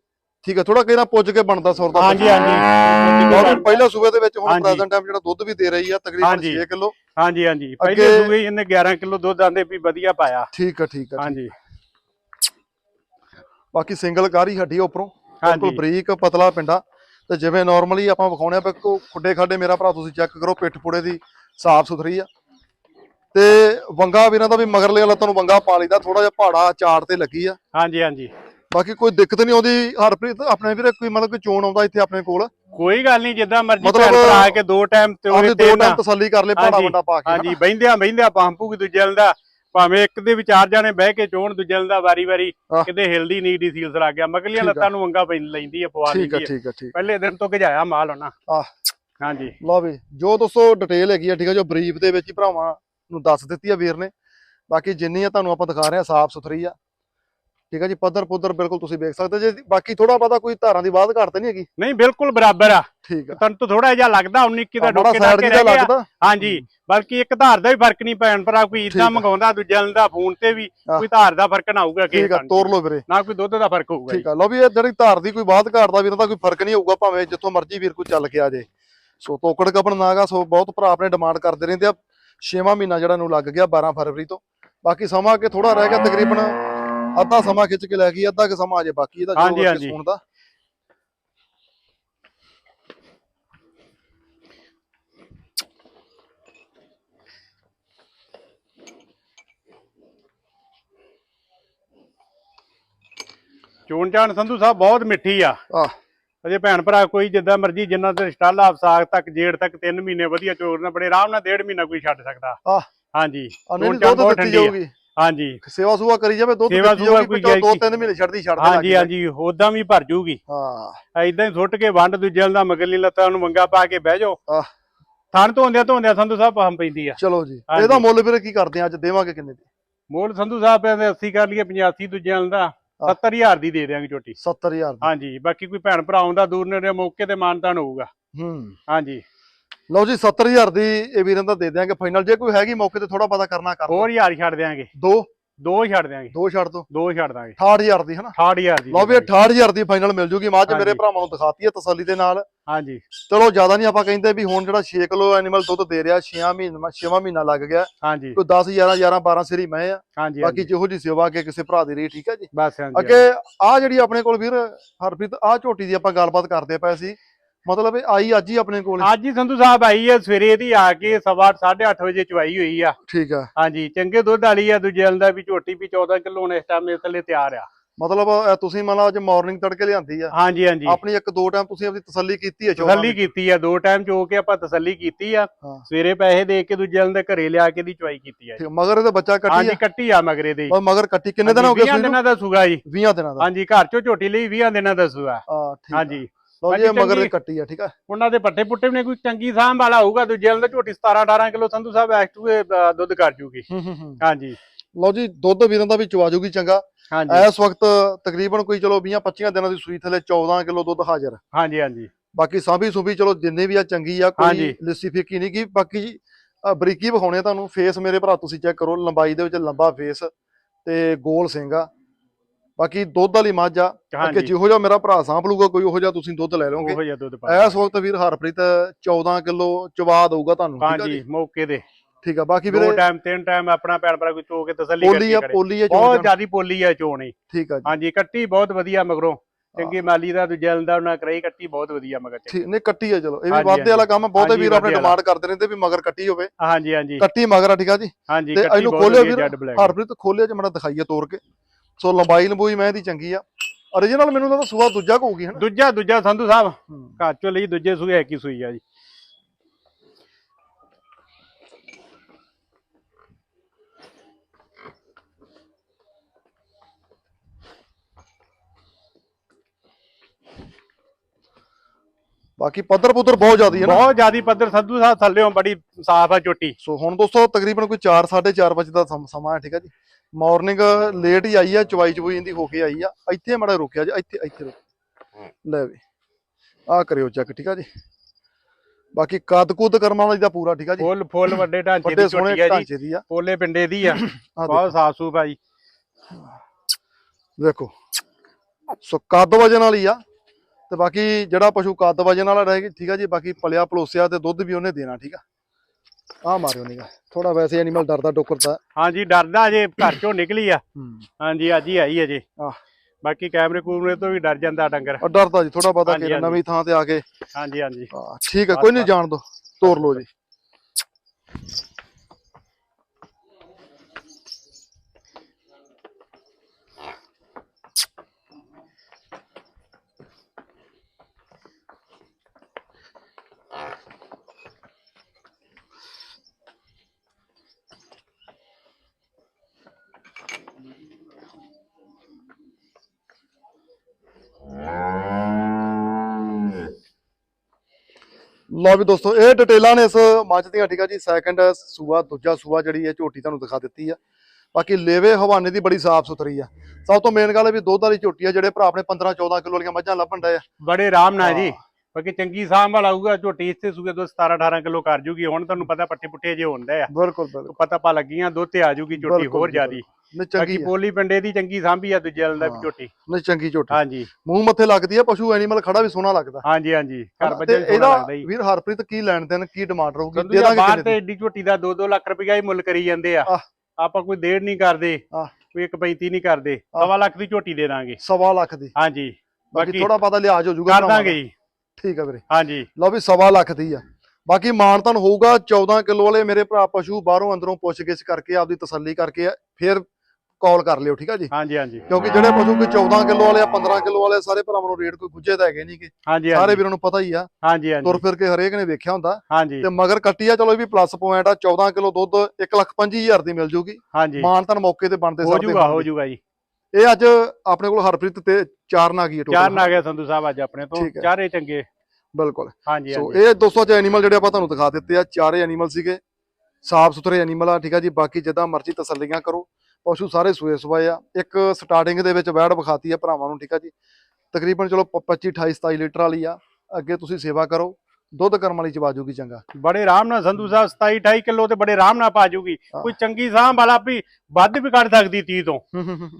ਠੀਕ ਹੈ ਥੋੜਾ ਕਿਹਨਾਂ ਪੁੱਜ ਕੇ ਬਣਦਾ ਸੁਰ ਦਾ ਹਾਂਜੀ ਹਾਂਜੀ। ਪਹਿਲਾ ਸੂਬੇ ਦੇ ਵਿੱਚ ਹੁਣ। ਪ੍ਰੈਜ਼ੈਂਟ ਟਾਈਮ ਜਿਹੜਾ ਦੁੱਧ ਵੀ ਦੇ ਰਹੀ ਆ ਤਕਰੀਬਨ ਹਾਂਜੀ। 6 ਕਿਲੋ। ਹਾਂਜੀ ਹਾਂਜੀ। ਪਹਿਲੇ ਸੂਏ ਇਹਨੇ 11 ਕਿਲੋ ਦੁੱਧ ਆਂਦੇ ਵੀ ਵਧੀਆ ਪਾਇਆ। ਠੀਕ ਹੈ ਠੀਕ ਹੈ ਹਾਂਜੀ। ਬਾਕੀ ਸਿੰਗਲ ਕਾਰੀ ਹੱਡੀ ਉੱਪਰੋਂ। ਬਿਲਕੁਲ ਬਰੀਕ ਪਤਲਾ ਪਿੰਡਾ। ਤੇ ਜਿਵੇਂ ਨਾਰਮਲੀ ਆਪਾਂ ਵਿਖਾਉਣੇ ਆ ਕੋ ਖੁੱਡੇ ਖਾਡੇ ਮੇਰਾ ਭਰਾ ਤੁਸੀਂ ਚੈੱਕ ਕਰੋ ਪਿੱਠ ਪੁੜੇ ਦੀ ਸਾਫ਼ ਸੁਥਰੀ ਆ। ਤੇ ਵੰਗਾ ਵੀਰਾਂ ਦਾ ਵੀ ਮਗਰਲੇ ਵਾਲਾ ਤੁਹਾਨੂੰ ਵੰਗਾ ਪਾ ਲਈਦਾ ਥੋੜਾ ਜਿਹਾ ਪਹਾੜਾ ਚਾੜ ਤੇ ਲੱਗੀ ਆ। ਹਾਂਜੀ ਹਾਂਜੀ। ਬਾਕੀ ਕੋਈ ਦਿੱਕਤ ਨਹੀਂ ਆਉਂਦੀ ਹਰਪ੍ਰੀਤ ਆਪਣੇ ਵੀਰੇ ਕੋਈ ਮਤਲਬ ਕੋਈ ਚੋਣ ਆਉਂਦਾ ਇੱਥੇ ਆਪਣੇ ਕੋਲ? ਕੋਈ ਗੱਲ ਨਹੀਂ ਜਿੱਦਾਂ ਮਰਜ਼ੀ ਭੈਣ ਭਰਾ ਆ ਕੇ ਦੋ ਟਾਈਮ ਤੇ ਉਹਦੇ ਦੋ ਟਾਈਮ ਤਸੱਲੀ ਕਰ ਲੈ ਹਾਂਜੀ, ਵੱਡਾ ਪਾ ਕੇ ਹਾਂਜੀ ਬਹਿੰਦਿਆਂ ਬਹਿੰਦਿਆਂ ਪੰਪੂ ਦੂਜੇ ਨਾਲ ਦਾ ਭਾਵੇਂ ਇੱਕ ਦੇ ਵਿਚਾਰ ਜਾਣੇ ਬਹਿ ਕੇ ਚੋਣ ਦੂਜੇ ਦਾ ਵਾਰੀ ਵਾਰੀ ਆਹ। ਕਿਤੇ ਹਿਲਦੀ ਨਹੀਂ ਡੀ ਸੀਲਸ ਲੱਗ ਗਿਆ। ਮਗਲੀਆਂ ਆ। ਲੱਤਾਂ ਨੂੰ ਵੰਗਾ ਪੈ ਲੈਂਦੀ ਆ ਪਵਾ ਲੈਂਦੀ ਆ। ਠੀਕ ਹੈ ਠੀਕ ਪਹਿਲੇ ਦਿਨ ਤੋਂ ਗਜਾਇਆ ਮਾਲ ਆਹ। ਹਾਂਜੀ। ਲਓ ਵੀ ਜੋ ਦੋਸਤੋ ਡਿਟੇਲ ਹੈਗੀ ਆ ਠੀਕ ਹੈ ਜੋ ਬਰੀਫ ਦੇ ਵਿੱਚ ਹੀ ਭਰਾਵਾਂ ਨੂੰ ਦੱਸ ਦਿੱਤੀ ਆ ਵੀਰ ਨੇ। ਬਾਕੀ ਜਿੰਨੀ ਆ ਤੁਹਾਨੂੰ ਆਪਾਂ ਦਿਖਾ ਰਹੇ ਆ ਸਾਫ਼ ਸੁਥਰੀ ਆ। ਠੀਕ ਹੈ ਜੀ ਪੱਧਰ ਪੁੱਧਰ ਬਿਲਕੁਲ ਤੁਸੀਂ ਵੇਖ ਸਕਦੇ ਜੇ ਬਾਕੀ ਥੋੜਾ ਪਤਾ ਕੋਈ ਧਾਰਾਂ ਦੀ ਬਾਤ ਘੱਟ ਤੇ ਨਹੀਂ ਹੈਗੀ? ਨਹੀਂ ਬਿਲਕੁਲ ਬਰਾਬਰ ਆ। ਠੀਕ ਆ। ਤੁਹਾਨੂੰ ਤਾਂ ਥੋੜਾ ਜਿਹਾ ਲੱਗਦਾ 19 ਕੀ ਦਾ ਡੋਕੇ ਜਿਹਾ ਰਹਿ ਗਿਆ। ਹਾਂਜੀ ਬਲਕਿ ਇੱਕ ਧਾਰ ਦਾ ਵੀ ਫ਼ਰਕ ਨਹੀਂ ਪੈਣ ਭਰਾ ਕੋਈ ਇਦਾਂ। ਮੰਗਾਉਂਦਾ ਦੂਜੇ ਨਾਲ ਦਾ ਫੋਨ ਤੇ ਵੀ। ਕੋਈ ਧਾਰ ਦਾ ਫ਼ਰਕ ਨਾ ਆਊਗਾ ਠੀਕ ਆ। ਤੋਰ ਲਓ ਵੀਰੇ। ਨਾ ਕੋਈ ਦੁੱਧ ਦਾ ਫ਼ਰਕ ਹੋਊਗਾ। ਠੀਕ ਆ ਲਓ ਵੀ ਇਹ ਜਿਹੜੀ ਧਾਰ ਦੀ ਕੋਈ ਬਾਤ ਘਾਟ ਦਾ ਵੀਰਾਂ ਦਾ ਕੋਈ ਫ਼ਰਕ ਨਹੀਂ ਹੋਊਗਾ ਭਾਵੇਂ ਜਿੱਥੋਂ ਮਰਜ਼ੀ ਵੀਰ ਕੋਈ ਚੱਲ ਕੇ ਆ ਜੇ ਸੋ ਤੋਕੜ ਕਪਣ ਨਾਗਾ ਸੋ ਬਹੁਤ ਭਰਾ ਆਪਣੇ ਡਿਮਾਂਡ ਕਰਦੇ ਰਹਿੰਦੇ ਆ। ਛੇਵਾਂ ਮਹੀਨਾ ਜਿਹੜਾ ਨੂੰ ਲੱਗ ਗਿਆ 12 ਫਰਵਰੀ ਤੋਂ। ਬਾਕੀ ਸਮਾਂ ਅੱਗੇ ਥੋੜਾ ਰਹਿ ਗਿਆ ਤਕਰੀਬਨ। ਅੱਧਾ ਸਮਾਂ ਖਿੱਚ ਕੇ ਲੈ ਗਈ ਅੱਧਾ ਕੁ ਸਮਾਂ ਅਜੇ ਬਾਕੀ ਇਹਦਾ ਹਾਂਜੀ, ਅੱਗੇ ਹਾਂਜੀ। ਸੂਣ ਦਾ ਚੋਣ ਚਾਣ ਸੰਧੂ ਸਾਹਿਬ ਬਹੁਤ ਮਿੱਠੀ ਆ। ਆਹ। ਅਜੇ ਭੈਣ ਭਰਾ ਕੋਈ ਜਿੱਦਾਂ ਮਰਜ਼ੀ ਜਿੰਨਾ ਤੇ ਸਟਾਲਾ ਸਾਗ ਤੱਕ ਜੇੜ ਤੱਕ 3 ਮਹੀਨੇ ਵਧੀਆ ਚੋਰਨਾ ਬੜੇ ਆਰਾਮ ਨਾਲ ਡੇਢ ਮਹੀਨਾ ਕੋਈ ਛੱਡ ਸਕਦਾ। ਆਹ। ਹਾਂਜੀ। ਚੋਣ ਚਾਣ ਬਹੁਤ ਦਿੱਤੀ ਠੰਡੀ ਆ। ਜਾਊਗੀ। ਹਾਂਜੀ। ਸੇਵਾ ਸੁਵਾ ਕਰੀ ਜਾਵੇ ਦੁੱਧ ਸੇਵਾ ਦਿੱਤੀ ਜਾਊਗੀ ਕੋਈ ਚੱਲ ਦੋ। ਤਿੰਨ ਮਹੀਨੇ ਛੱਡਦੀ ਛੱਡਦੇ ਹਾਂਜੀ ਹਾਂਜੀ ਉਦਾਂ ਵੀ ਭਰ ਜੂਗੀ। ਹਾਂ। ਐਦਾਂ ਹੀ ਸੁੱਟ ਕੇ ਵੰਡ ਦੂਜੇ ਦਾ ਮਗਰਲੀ ਲੱਤਾਂ ਨੂੰ ਮੰਗਾ ਪਾ ਕੇ ਬਹਿ ਜਾਓ। ਆਹ। ਥਣ ਧੋਂਦਿਆਂ ਧੋਂਦਿਆਂ ਸੰਧੂ ਸਾਹਿਬ ਪਹਮ ਪੈਂਦੀ ਆ। ਚਲੋ ਜੀ। ਇਹਦਾ ਮੁੱਲ ਵੀਰੇ ਕੀ ਕਰਦੇ ਆ ਅੱਜ ਦੇਵਾਂਗੇ ਕਿੰਨੇ ਦੀ? ਮੋਲ ਸੰਧੂ ਸਾਹਿਬ ਕਹਿੰਦੇ 80 ਕਰ ਲਈਏ 85 ਦੂਜਿਆਂ ਦਾ। 70000 ਦੀ ਦੇ ਦਿਆਂਗੇ ਝੋਟੀ 70000 ਦੀ। ਹਾਂਜੀ ਬਾਕੀ ਕੋਈ ਭੈਣ ਭਰਾ ਆਉਂਦਾ ਦੂਰ ਨੇੜੇ ਮੌਕੇ ਤੇ ਮਾਨਤਾਨ ਹੋਊਗਾ। ਹੂੰ। ਹਾਂਜੀ। ਲਓ ਜੀ 70000 ਦੀ ਇਹ ਵੀਰਾਂ ਦਾ ਦੇ ਦਿਆਂਗੇ ਫਾਈਨਲ ਜੇ ਕੋਈ ਹੈਗੀ ਮੌਕੇ ਤੇ ਥੋੜਾ ਪਤਾ ਕਰਨਾ ਕਰ। ਹੋਰ ਹਜ਼ਾਰ ਛੱਡ ਦਿਆਂਗੇ। ਦੋ? ਦੋ ਛੱਡ ਦਿਆਂਗੇ। ਦੋ ਛੱਡ ਦੋ। ਦੋ ਛੱਡ ਦਾਂਗੇ। 68000 ਦੀ ਹਨਾ? 68000 ਦੀ ਲਓ ਵੀ ਦੇ ਦਾਂਗੇ। 68000 ਦੀ ਫਾਈਨਲ ਮਿਲ ਜੂਗੀ। ਮਾਝ ਮੇਰੇ। ਭਰਾਵਾਂ ਨੂੰ ਦਿਖਾਤੀ ਹੈ ਤਸੱਲੀ ਦੇ ਨਾਲ। ਹਾਂਜੀ। ਚਲੋ ਜ਼ਿਆਦਾ ਨਹੀਂ ਆਪਾਂ ਕਹਿੰਦੇ ਵੀ ਹੁਣ ਜਿਹੜਾ 6 ਕਿਲੋ ਐਨੀਮਲ ਦੁੱਧ ਦੇ ਰਿਹਾ 6 ਮਹੀਨੇ 6ਵਾਂ ਮਹੀਨਾ ਲੱਗ ਗਿਆ। ਹਾਂਜੀ। ਕੋਈ 10 11 11 12 ਸਿਰੀ ਮੈਂ ਆ। ਹਾਂਜੀ ਬਾਕੀ ਜਿਹੋ ਜੀ ਸੇਵਾ ਕੇ ਕਿਸੇ ਭਰਾ ਦੀ ਰਹੀ ਠੀਕ ਹੈ ਜੀ? ਬਸ ਹਾਂਜੀ ਅੱਗੇ ਆ ਜਿਹੜੀ ਆਪਣੇ ਕੋਲ ਵੀਰ ਹਰਪ੍ਰੀਤ ਆ ਝੋਟੀ ਦੀ ਆਪਾਂ ਗੱਲਬਾਤ ਕਰਦੇ ਪਏ ਸੀ। ਮਤਲਬ ਇਹ ਆਈ ਅੱਜ ਹੀ ਆਪਣੇ ਕੋਲ? ਅੱਜ ਹੀ ਸੰਧੂ ਸਾਹਿਬ ਆਈ ਹੈ ਸਵੇਰੇ ਇਹਦੀ ਆ ਕੇ ਸਵਾ 8:30 ਵਜੇ ਚਵਾਈ ਹੋਈ ਆ। ਠੀਕ ਆ। ਹਾਂਜੀ ਚੰਗੇ ਦੁੱਧ ਵਾਲੀ ਆ ਦੂਜੇ ਦਾ ਵੀ ਝੋਟੀ ਵੀ 14 ਕਿਲੋ ਹੁਣ ਇਸ ਟਾਈਮ ਇਸ ਥੱਲੇ ਤਿਆਰ ਆ। ਮਤਲਬ ਤੁਸੀਂ ਮੰਨ ਲਓ ਅੱਜ ਮਾਰਨਿੰਗ ਤੜਕੇ ਲਿਆਂਦੀ ਆ। ਹਾਂਜੀ ਹਾਂਜੀ। ਆਪਣੀ ਇੱਕ ਦੋ ਟਾਈਮ ਤੁਸੀਂ ਆਪਣੀ ਤਸੱਲੀ ਕੀਤੀ ਚੋਣਾਂ ਤਸੱਲੀ। ਕੀਤੀ ਆ ਦੋ ਟਾਈਮ ਚੋ ਕੇ ਆਪਾਂ ਤਸੱਲੀ ਕੀਤੀ ਆ। ਸਵੇਰੇ ਪੈਸੇ ਦੇ ਕੇ ਦੂਜੇ ਦੇ ਘਰੇ ਲਿਆ ਕੇ ਦੀ ਚਵਾਈ ਕੀਤੀ ਆ ਮਗਰ ਇਹਦੇ ਬੱਚਾ ਕੱਟੀ ਹਾਂਜੀ ਆ? ਕੱਟੀ ਆ ਮਗਰੇ ਦੇ। ਔਰ ਮਗਰ ਕੱਟੀ ਕਿੰਨੇ ਦਿਨ ਹੋ ਗਏ 20 ਸੂਈ ਨੂੰ ਦਿਨਾਂ ਦਾ ਸੁਗਾ ਜੀ। 20 ਦਿਨਾਂ ਦਾ। ਹਾਂਜੀ ਘਰ ਚੋਂ ਝੋਟੀ ਲਈ 20 ਦਿਨਾਂ ਦਾ ਸੁਗਾ। ਹਾਂ ਠੀਕ ਆ। ਹਾਂਜੀ। ਲਓ ਜੀ ਬਾਕੀ ਇਹ ਮਗਰ ਚੰਗੀ- ਦੀ ਕੱਟੀ ਆ ਠੀਕ ਆ? ਉਹਨਾਂ ਦੇ ਪੱਠੇ ਪੁੱਟੇ ਵੀ ਨੇ ਕੋਈ ਚੰਗੀ ਸਾਂਭ ਵਾਲਾ ਹੋਊਗਾ ਦੂਜੇ ਹਲ ਦਾ ਝੋਟੀ 17 18 ਕਿਲੋ ਸੰਧੂ ਸਾਹਿਬ ਐਕਟੂਏ ਦੁੱਧ ਕਰ ਜੂਗੀ। ਹੂੰ ਹੂੰ ਹੂੰ। ਹਾਂਜੀ। ਲਓ ਜੀ ਦੁੱਧ ਵੀਰਾਂ ਦਾ ਵੀ ਚਵਾ ਜੂਗੀ ਚੰਗਾ। ਹਾਂਜੀ। ਇਸ ਵਕਤ ਤਕਰੀਬਨ ਕੋਈ ਚਲੋ 20 25 ਦਿਨਾਂ ਦੀ ਸੂਈ ਥਲੇ 14 ਕਿਲੋ ਦੁੱਧ ਹਾਜ਼ਰ। ਹਾਂਜੀ ਹਾਂਜੀ। ਬਾਕੀ ਸਾਂਭੀ ਸੁਭੀ ਚਲੋ ਜਿੰਨੇ ਵੀ ਆ ਚੰਗੀ ਆ ਕੋਈ ਹਾਂਜੀ। ਲਿੱਸੀ ਫਿੱਕੀ ਨਹੀਂ ਕੀ ਬਾਕੀ ਜੀ ਆਹ ਬਰੀਕੀ ਵਿਖਾਉਣੇ ਤੁਹਾਨੂੰ। ਫੇਸ ਮੇਰੇ ਭਰਾ ਤੁਸੀਂ ਚੈੱਕ ਕਰੋ ਲੰਬਾਈ ਦੇ ਵਿੱਚ ਲੰਬਾ ਫੇਸ ਤੇ ਗੋਲ ਸਿੰਘ ਆ। ਬਾਕੀ ਦੁੱਧ ਵਾਲੀ ਮੱਝ ਆ ਅੱਗੇ ਜਿਹੋ ਜਿਹਾ ਮੇਰਾ ਭਰਾ ਸਾਂਭ ਲੂਗਾ ਕੋਈ ਉਹੋ ਜਿਹਾ ਤੁਸੀਂ ਦੁੱਧ ਲੈ ਲਓਗੇ। ਉਹੋ ਜਿਹਾ ਦੁੱਧ ਪਾ ਇਸ ਵਕਤ ਵੀਰ ਹਰਪ੍ਰੀਤ 14 ਕਿਲੋ ਚਵਾ ਦਊਗਾ ਤੁਹਾਨੂੰ ਠੀਕ ਆ ਜੀ? ਮੌਕੇ ਦੇ। ਠੀਕ ਆ ਬਾਕੀ ਦੋ ਵੀਰੇ ਟਾਈਮ ਤਿੰਨ ਟਾਈਮ ਆਪਣਾ ਪੈਰ ਭਰਾ ਕੋਈ ਚੋ ਕੇ ਤਸੱਲੀ ਪੋਲੀ ਕਰਕੇ ਆ ਕਰੇ ਪੋਲੀ ਆ ਬਹੁਤ ਜ਼ਿਆਦੀ ਪੋਲੀ ਆ ਚੋਣੀ ਠੀਕ ਆ ਜੀ। ਹਾਂਜੀ ਕੱਟੀ ਬਹੁਤ ਵਧੀਆ ਮਗਰੋਂ। ਚੰਗੀ ਮਾਲੀ ਦਾ ਦੂਜੇ ਦਾ ਉਹਨਾਂ ਕਰਾਈ ਕੱਟੀ ਬਹੁਤ ਵਧੀਆ ਮਗਰ ਠੀਕ ਨਹੀਂ ਕੱਟੀ ਆ ਚਲੋ। ਇਹ ਵੀ ਵਾਧੇ ਵਾਲਾ ਕੰਮ ਆ, ਬਹੁਤੇ ਵੀਰ ਆਪਣੇ। ਡਿਮਾਂਡ ਕਰਦੇ ਰਹਿੰਦੇ ਵੀ ਮਗਰ ਕੱਟੀ ਹੋਵੇ। ਹਾਂਜੀ ਹਾਂਜੀ। ਕੱਟੀ ਮਗਰ ਆ ਠੀਕ ਆ ਜੀ। ਹਾਂਜੀ ਤੇ ਕੱਟੀ ਇਹਨੂੰ ਬਹੁਤ ਖੋਲਿਓ ਵਧੀਆ ਵੀਰ ਜੱਡ ਬਲੈਕ। ਹਰਪ੍ਰੀਤ ਖੋਲਿਆ ਚ ਮੜਾ ਦਿਖਾਈਏ ਤੋੜ ਕੇ। ਸੋ ਲੰਬਾਈ ਲੰਬੂਈ ਮੈਂ ਦੀ ਚੰਗੀ ਆ। origignal ਮੈਨੂੰ ਲੱਗਦਾ ਸੁਆ ਦੂਜਾ ਹੋਊਗੀ ਹਨਾ ਦੂਜਾ ਦੂਜਾ ਸੰਧੂ ਸਾਹਿਬ। ਹੂੰ। ਘਰ ਚੋਂ ਲਈ ਦੂਜੇ ਸੂਏ ਹੈ ਕੀ ਸੂਈ ਆ ਜੀ। ਬਾਕੀ ਪੱਧਰ ਪੁੱਧਰ ਬਹੁਤ ਜ਼ਿਆਦੀ ਹੈ ਨਾ। ਬਹੁਤ ਜ਼ਿਆਦੀ ਪੱਧਰ ਸੰਧੂ ਸਾਹਿਬ ਥੱਲੇੋਂ ਬੜੀ ਸਾਫ਼ ਆ ਝੋਟੀ ਸੋ ਹੁਣ ਦੋਸਤੋ ਤਕਰੀਬਨ ਕੋਈ 4 4:30 ਵਜੇ ਦਾ ਸਮ- ਹੈ ਠੀਕ ਹੈ ਜੀ। ਮਾਰਨਿੰਗ ਲੇਟ ਹੀ ਆਈ ਆ ਚਵਾਈ ਚਵੂਈ ਇਹਦੀ ਹੋ ਕੇ ਆਈ ਆ। ਇੱਥੇ ਮੜਾ ਰੁਕਿਆ ਜੀ ਇੱਥੇ ਇੱਥੇ ਰੁਕ। ਲੈ ਵੀ ਆ ਕਰਿਓ ਚੈੱਕ ਠੀਕ ਆ ਜੀ। ਬਾਕੀ ਕੱਦ ਕੁੱਦ ਕਰਮਾਂ ਵਾਲੀ ਦਾ ਪੂਰਾ ਠੀਕ ਆ ਜੀ। ਫੁੱਲ ਫੁੱਲ ਵੱਡੇ ਢਾਂਚੇ ਦੀ ਝੋਟੀ ਆ ਜੀ। ਪੋਲੇ ਪਿੰਡੇ ਦੀ ਆ। ਬਹੁਤ ਸਾਫ਼ ਸੂਫ ਆ ਜੀ। ਦੇਖੋ। ਸੋ ਕੱਦ ਵਜਨ ਵਾਲੀ ਆ। ਤੇ ਬਾਕੀ ਜਿਹੜਾ ਪਸ਼ੂ ਕੱਦ ਵਜਨ ਵਾਲਾ ਰਹੇਗੀ ਠੀਕ ਆ ਜੀ ਬਾਕੀ ਪਲਿਆ ਪਲੋਸਿਆ ਤੇ ਦੁੱਧ ਵੀ ਉਹਨੇ ਦੇਣਾ ਠੀਕ ਆ। ਆ ਮਾਰਿਓ ਨਿਗਾ ਥੋੜਾ ਵੈਸੇ ਐਨੀਮਲ ਡਰਦਾ ਟੋਕਰਦਾ ਹਾਂਜੀ ਡਰਦਾ ਜੇ ਘਰ ਚੋਂ ਨਿਕਲੀ ਆ। ਹੂੰ। ਹਾਂਜੀ ਅੱਜ ਹੀ ਆਈ ਅਜੇ ਆਹ। ਬਾਕੀ ਕੈਮਰੇ ਕੂਮਰੇ ਤੋਂ ਵੀ ਡਰ ਜਾਂਦਾ ਡੰਗਰ। ਆ ਡਰਦਾ ਜੀ ਥੋੜਾ ਬਹੁਤਾ ਕਿ। ਨਵੀਂ ਥਾਂ ਤੇ ਆ ਕੇ। ਹਾਂਜੀ ਹਾਂਜੀ। ਹਾਂ, ਠੀਕ ਹੈ ਕੋਈ ਨਹੀਂ ਜਾਣ ਦੋ ਤੋਰ ਲਓ ਜੀ। ਲਓ ਵੀ ਦੋਸਤੋ ਇਹ ਡਿਟੇਲਾਂ ਨੇ ਇਸ ਮੱਝ ਦੀਆਂ ਠੀਕ ਆ ਜੀ। ਸੈਕੰਡ ਸੂਆ ਦੂਜਾ ਸੂਆ ਜਿਹੜੀ ਹੈ ਝੋਟੀ ਤੁਹਾਨੂੰ ਦਿਖਾ ਦਿੱਤੀ ਆ। ਬਾਕੀ ਲੇਵੇ ਹਵਾਨੇ ਦੀ ਬੜੀ ਸਾਫ਼ ਸੁਥਰੀ ਆ। ਸਭ ਤੋਂ ਮੇਨ ਗੱਲ ਹੈ ਵੀ ਦੁੱਧ ਵਾਲੀ ਝੋਟੀ ਆ ਜਿਹੜੇ ਭਰਾ ਆਪਣੇ 15 14 ਕਿਲੋ ਵਾਲੀਆਂ ਮੱਝਾਂ ਲੱਭਣ ਡਏ ਆ। ਬੜੇ ਆਰਾਮ ਨਾਲ ਜੀ। ਬਾਕੀ ਚੰਗੀ ਸਾਂਭ ਵਾਲਾ ਆਊਗਾ ਝੋਟੀ ਇੱਥੇ ਸੂਗੇ ਤੋਂ 17 18 ਕਿਲੋ ਕਰ ਜੂਗੀ। ਹੁਣ ਤੁਹਾਨੂੰ ਪਤਾ ਪੱਠੇ ਪੁੱਠੇ ਜੇ ਹੁੰਦੇ ਆ। ਬਿਲਕੁਲ ਬਿਲਕੁਲ। ਪਤਾ ਪਾ ਲੱਗੀਆਂ ਦੁੱਧ ਤੇ ਆ ਜੂਗੀ ਝੋਟੀ ਹੋਰ ਜ਼ਿਆਦੀ। ਨਹੀਂ ਬਾਕੀ ਚੰਗੀ ਆ। ਪੋਲੀ ਪਿੰਡੇ ਦੀ ਚੰਗੀ ਸਾਂਭੀ ਆ ਦੂਜੇ ਵਾਲ ਦਾ ਵੀ ਹਾਂ। ਝੋਟੀ। ਨਹੀਂ ਚੰਗੀ ਝੋਟੀ। ਹਾਂਜੀ। ਮੂੰਹ ਮੱਥੇ ਲੱਗਦੀ ਆ ਪਸ਼ੂ ਐਨੀਮਲ ਖੜਾ ਵੀ ਸੋਹਣਾ ਲੱਗਦਾ। ਹਾਂਜੀ ਹਾਂਜੀ। ਘਰ? ਬੱਜੇ ਤੇ ਸੋਹਣਾ ਇਹਦਾ ਲੱਗਦਾ ਜੀ। ਵੀਰ ਹਰਪ੍ਰੀਤ ਕੀ ਲੈਣ ਦੇਣ ਕੀ ਡਿਮਾਂਡ ਰਹੂਗੀ? ਸੰਧੂ ਜੀ ਬਾਹਰ ਤੇ? ਏਡੀ ਝੋਟੀ ਦਾ 2-2 ਲੱਖ ਰੁਪਇਆ ਹੀ ਮੁੱਲ ਕਰੀ ਜਾਂਦੇ ਆ। ਆਹ। ਆਪਾਂ ਕੋਈ ਡੇਢ ਨਹੀਂ ਕਰਦੇ ਆਹ। ਕੋਈ 1.35 ਨਹੀਂ ਕਰਦੇ। ਆਹ। ਸਵਾ ਲੱਖ ਦੀ ਝੋਟੀ ਦੇ ਦਾਂਗੇ। ਸਵਾ ਲੱਖ ਦੀ। ਹਾਂਜੀ। ਬਾਕੀ ਬਾਕੀ ਥੋੜਾ ਪਤਾ ਲਿਹਾਜ਼ ਹੋ ਜਾਊਗਾ ਕਰ ਭਰਾਵਾਂ ਦਾਂਗੇ ਦਾ। ਜੀ। ਠੀਕ ਆ ਵੀਰੇ। ਹਾਂਜੀ। ਲਓ ਵੀ ਸਵਾ ਲੱਖ ਦੀ ਆ। ਬਾਕੀ ਮਾਨਤਨ ਹੋਊਗਾ 14 ਕਿਲੋ ਵਾਲੇ ਮੇਰੇ ਭਰਾ ਪਸ਼ੂ ਬਾਹਰੋਂ ਅੰਦਰੋਂ ਪੁੱਛ-ਗਿੱਛ ਕਰਕੇ ਆਪਦੀ ਤਸੱਲੀ ਕਰਕੇ ਆ, ਫਿਰ ਕਾਲ ਕਰ ਲਿਓ ਠੀਕ ਆ ਜੀ? ਹਾਂਜੀ ਹਾਂਜੀ। ਕਿਉਂਕਿ ਜਿਹੜੇ ਪਸ਼ੂ ਕੋਈ 14 ਕਿਲੋ ਵਾਲੇ ਆ 15 ਕਿਲੋ ਵਾਲੇ ਸਾਰੇ ਭਰਾਵਾਂ ਨੂੰ ਰੇਟ ਕੋਈ ਗੁੱਜੇ ਤਾਂ ਹੈਗੇ ਨਹੀਂ ਕਿ ਸਾਰੇ ਵੀਰਾਂ ਨੂੰ ਪਤਾ ਹੀ ਆ। ਹਾਂਜੀ ਤੁਰ ਹਾਂਜੀ ਫਿਰ ਕੇ ਹਰੇਕ ਨੇ ਵੇਖਿਆ ਹੁੰਦਾ। ਤੇ ਮਗਰ ਕੱਟੀ ਆ ਚਲੋ ਇਹ ਵੀ ਪਲੱਸ ਪੁਆਇੰਟ ਆ 14 ਕਿਲੋ ਦੁੱਧ 1,25,000 ਦੀ ਮਿਲ ਜੂਗੀ। ਹਾਂਜੀ। ਮਾਨਤਨ ਮੌਕੇ ਤੇ ਬਣਦੇ ਹੋ ਸਰ ਜੂਗਾ ਹੋ ਜੂਗਾ ਜੀ। ਇਹ ਅੱਜ ਆਪਣੇ ਕੋਲ ਹਰਪ੍ਰੀਤ ਤੇ ਚਾਰ ਨਾ ਗਈ ਚਾਰ ਨਾ ਗਿਆ ਸੰਧੂ ਸਾਹਿਬ ਅੱਜ ਆਪਣੇ ਤੋਂ। ਹੈ। ਚਾਰੇ ਚੰਗੇ। ਬਿਲਕੁਲ। ਹਾਂਜੀ ਸੋ ਇਹ 200 ਚ ਐਨੀਮਲ ਜਿਹੜੇ ਆਪਾਂ ਤੁਹਾਨੂੰ ਦਿਖਾ ਦਿੱਤੇ ਆ ਚਾਰੇ ਐਨੀਮਲ ਸੀਗੇ। ਸਾਫ਼ ਸੁਥਰੇ ਐਨੀਮਲ ਆ ਠੀਕ ਆ ਜੀ? ਬਾਕੀ ਜਿੱਦਾਂ ਮਰਜ਼ੀ ਤਸੱਲੀਆਂ ਕਰੋ। ਪਸ਼ੂ ਸਾਰੇ ਸੂਏ ਸੁਆਏ ਆ। ਇੱਕ ਸਟਾਰਟਿੰਗ ਦੇ ਵਿੱਚ ਵੈੜ ਵਿਖਾਤੀ ਆ ਭਰਾਵਾਂ ਨੂੰ ਠੀਕ ਆ ਜੀ। ਤਕਰੀਬਨ ਚਲੋ 25 28 27 ਲੀਟਰ ਵਾਲੀ ਆ। ਅੱਗੇ ਤੁਸੀਂ ਸੇਵਾ ਕਰੋ। ਦੁੱਧ ਕਰਮ ਵਾਲੀ ਚ ਬਾਜੂਗੀ ਚੰਗਾ। ਬੜੇ ਆਰਾਮ ਨਾਲ ਸੰਧੂ ਸਾਹਿਬ 27 28 ਕਿਲੋ ਤੇ ਬੜੇ ਆਰਾਮ ਨਾਲ ਪਾ ਜੂਗੀ। ਹਾਂ। ਕੋਈ ਚੰਗੀ ਸਾਂਭ ਵਾਲਾ ਵੀ ਵੱਧ ਵੀ ਕੱਢ ਸਕਦੀ 30 ਤੋਂ।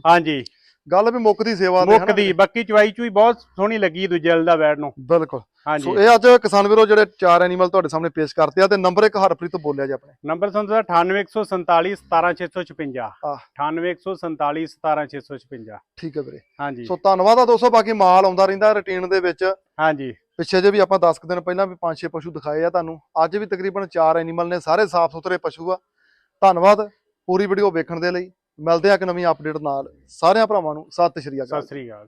ਹਾਂਜੀ। ਗੱਲ ਵੀ ਮੁੱਕਦੀ ਸੇਵਾ ਦੇ ਮੁੱਕ ਦੀ ਬਾਕੀ ਚਵਾਈ ਚੂਈ ਬਹੁਤ ਸੋਹਣੀ ਲੱਗੀ ਦੂਜੇ ਵਾਲ ਦਾ ਵੈੜ ਨੂੰ। ਬਿਲਕੁਲ। ਸੋ ਇਹ ਅੱਜ ਕਿਸਾਨ ਵੀਰੋ ਜਿਹੜੇ ਚਾਰ ਐਨੀਮਲ ਤੁਹਾਡੇ ਸਾਹਮਣੇ ਪੇਸ਼ ਕਰਤੇ ਆ ਤੇ ਨੰਬਰ ਇੱਕ ਹਰਪ੍ਰੀਤ ਬੋਲਿਆ ਜੀ ਆਪਣੇ। ਨੰਬਰ ਸਾਹਿਬ 98147 17656 ਆਹ। 98147 17656 ਠੀਕ ਹੈ ਵੀਰੇ। ਹਾਂਜੀ। ਸੋ ਧੰਨਵਾਦ ਆ ਦੋਸਤੋ ਬਾਕੀ ਮਾਲ ਆਉਂਦਾ ਰਹਿੰਦਾ ਰੁਟੀਨ ਦੇ ਵਿੱਚ। ਹਾਂਜੀ। ਪਿੱਛੇ ਜੇ ਵੀ ਆਪਾਂ 10 ਕੁ ਦਿਨ ਪਹਿਲਾਂ ਵੀ 5-6 ਪਸ਼ੂ ਦਿਖਾਏ ਆ ਤੁਹਾਨੂੰ ਅੱਜ ਵੀ ਤਕਰੀਬਨ 4 ਐਨੀਮਲ ਨੇ ਸਾਰੇ ਸਾਫ਼ ਸੁਥਰੇ ਪਸ਼ੂ ਆ। ਧੰਨਵਾਦ ਪੂਰੀ ਵੀਡੀਓ ਵੇਖਣ ਦੇ ਲਈ। ਮਿਲਦੇ ਆ ਇੱਕ ਨਵੀਂ ਅਪਡੇਟ ਨਾਲ। ਸਾਰਿਆਂ ਭਰਾਵਾਂ ਨੂੰ ਸਤਿ ਸ਼੍ਰੀ ਅਕਾਲ। ਸਤਿ ਸ੍ਰੀ ਅਕਾਲ